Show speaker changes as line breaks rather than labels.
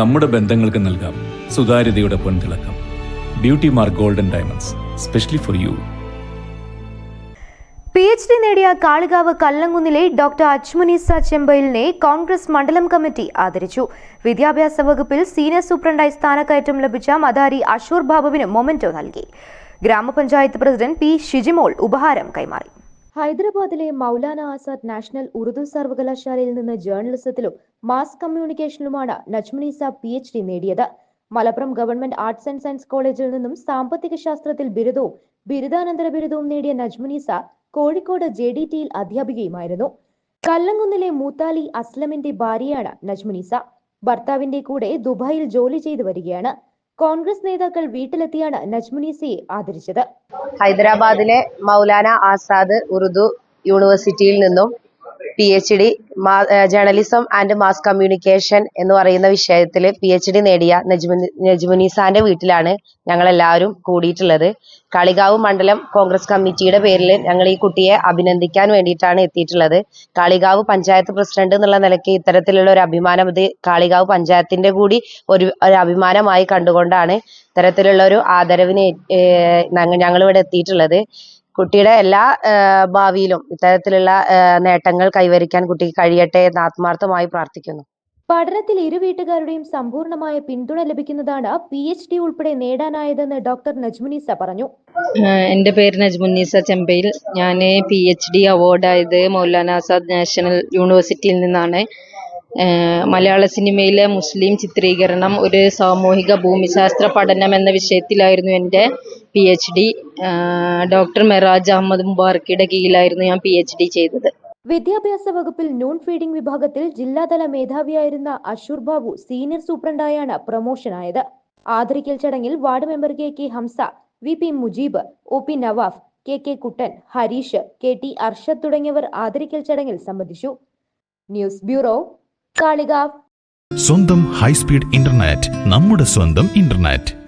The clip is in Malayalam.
നമ്മുടെ ബന്ധങ്ങൾക്ക് നൽകാം. സുതാര്യതയുടെ പൊൻതിളക്കം. Beauty mark golden diamonds specially for you
P H D നേടിയ കാളികാവ് കല്ലങ്കുന്നിലെ ഡോക്ടർ അജ്മുനീസ ചെമ്പയിലിനെ കോൺഗ്രസ് മണ്ഡലം കമ്മിറ്റി ആദരിച്ചു. വിദ്യാഭ്യാസ വകുപ്പിൽ സീനിയർ സൂപ്രണ്ടായി സ്ഥാനക്കയറ്റം ലഭിച്ച മദാരി അഷൂർ ബാബുവിന് മൊമെന്റോ നൽകി. ഗ്രാമപഞ്ചായത്ത് പ്രസിഡന്റ് പി ഷിജിമോൾ ഉപഹാരം കൈമാറി. ഹൈദരാബാദിലെ മൗലാന ആസാദ് നാഷണൽ ഉറുദു സർവകലാശാലയിൽ നിന്ന് ജേർണലിസത്തിലും മാസ് കമ്മ്യൂണിക്കേഷനിലുമാണ് നജ്മനീസ പി എച്ച് ഡി നേടിയത്. Malappuram government arts and science കോളേജിൽ നിന്നും സാമ്പത്തിക ശാസ്ത്രത്തിൽ ബിരുദവും ബിരുദാനന്തര ബിരുദവും നേടിയ നജ്മുനീസ കോഴിക്കോട് ജെ ഡി ടിയിൽ അധ്യാപികയുമായിരുന്നു. കല്ലങ്കുന്നിലെ മൂത്താലി അസ്ലമിന്റെ ഭാര്യയാണ് നജ്മുനീസ ഭർത്താവിന്റെ കൂടെ ദുബായിൽ ജോലി ചെയ്തു വരികയാണ്. കോൺഗ്രസ് നേതാക്കൾ വീട്ടിലെത്തിയാണ് നജ്മുനീസയെ ആദരിച്ചത്.
ഹൈദരാബാദിലെ മൗലാന ആസാദ് ഉറുദു യൂണിവേഴ്സിറ്റിയിൽ നിന്നും P H D journalism and mass communication എന്ന് പറയുന്ന വിഷയത്തിൽ പി എച്ച് ഡി നേടിയ നജ്മുനി നജ്മുനീസാന്റെ വീട്ടിലാണ് ഞങ്ങൾ എല്ലാവരും കൂടിയിട്ടുള്ളത്. കാളികാവ് മണ്ഡലം കോൺഗ്രസ് കമ്മിറ്റിയുടെ പേരിൽ ഞങ്ങൾ ഈ കുട്ടിയെ അഭിനന്ദിക്കാൻ വേണ്ടിയിട്ടാണ് എത്തിയിട്ടുള്ളത്. കാളികാവ് പഞ്ചായത്ത് പ്രസിഡന്റ് എന്നുള്ള നിലയ്ക്ക് ഇത്തരത്തിലുള്ള ഒരു അഭിമാനം ഇത് കാളികാവ് പഞ്ചായത്തിന്റെ കൂടി ഒരു ഒരു അഭിമാനമായി കണ്ടുകൊണ്ടാണ് ഇത്തരത്തിലുള്ള ഒരു ആദരവിന് ഞങ്ങൾ ഇവിടെ എത്തിയിട്ടുള്ളത്. കുട്ടിയുടെ എല്ലാ ഭാവിയിലും ഇത്തരത്തിലുള്ള നേട്ടങ്ങൾ കൈവരിക്കാൻ കുട്ടിക്ക് കഴിയട്ടെ എന്ന് ആത്മാർത്ഥമായി പ്രാർത്ഥിക്കുന്നു.
പഠനത്തിൽ ഇരു വീട്ടുകാരുടെയും സമ്പൂർണമായ പിന്തുണ ലഭിക്കുന്നതാണ് പി എച്ച് ഡി ഉൾപ്പെടെ നേടാനായതെന്ന് ഡോക്ടർ നജ്മുനീസ പറഞ്ഞു.
എന്റെ എന്റെ പേര് നജ്മുന്നീസ ചെമ്പയിൽ. ഞാൻ പി എച്ച് ഡി അവാർഡായത് മൗലാന ആസാദ് നാഷണൽ യൂണിവേഴ്സിറ്റിയിൽ നിന്നാണ്. മലയാള സിനിമയിലെ മുസ്ലിം ചിത്രീകരണം ഒരു സാമൂഹിക ഭൂമിശാസ്ത്ര പഠനം എന്ന വിഷയത്തിലായിരുന്നു എന്റെ P H D doctor Meraj Ahmed മുബാറക്കിയുടെ കീഴിലായിരുന്നു ഞാൻ പി എച്ച് ഡി ചെയ്തത്.
വിദ്യാഭ്യാസ വകുപ്പിൽ നോൺ ഫീഡിംഗ് വിഭാഗത്തിൽ ജില്ലാതല മേധാവിയായിരുന്ന അഷൂർ ബാബു സീനിയർ സൂപ്രണ്ടായാണ് പ്രൊമോഷനായത്. ആദരിക്കൽ ചടങ്ങിൽ ward member K K Hamsa V P Mujeeb O P Nawaf K K Kuttan Harish K T Arshad തുടങ്ങിയവർ ആദരിക്കൽ ചടങ്ങിൽ സംബന്ധിച്ചു. News bureau Kalikavu.
സ്വന്തം ഹൈസ്പീഡ് ഇന്റർനെറ്റ് നമ്മുടെ സ്വന്തം ഇന്റർനെറ്റ്.